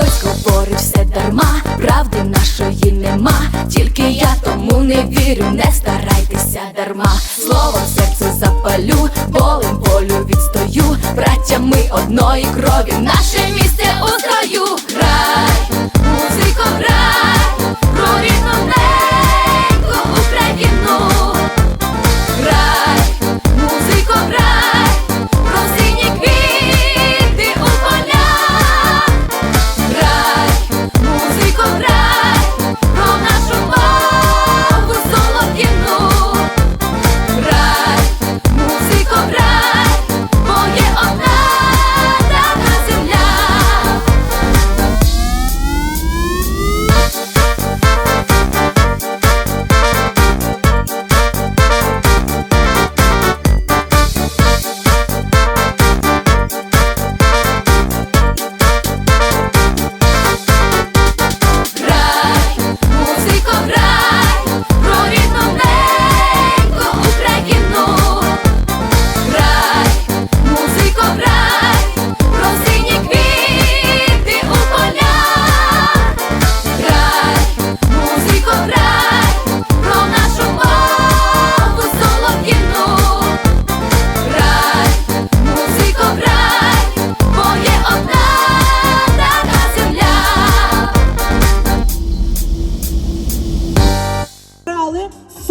говорить все дарма, правди нашої нема. Тільки я тому не вірю, не старайтеся дарма. Слово серце запалю, болем болю відстою. Браття ми одної крові, наше місце у строю. Грай,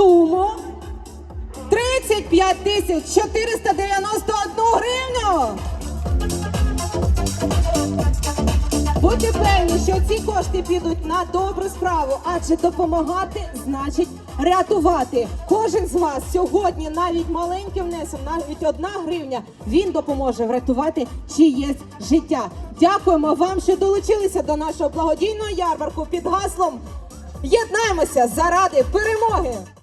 суму 35 тисяч 491 гривню. Будьте певні, що ці кошти підуть на добру справу, адже допомагати значить рятувати. Кожен з вас сьогодні, навіть маленьким внесом, навіть одна гривня, він допоможе врятувати чиєсь життя. Дякуємо вам, що долучилися до нашого благодійного ярмарку під гаслом Єднаємося заради перемоги!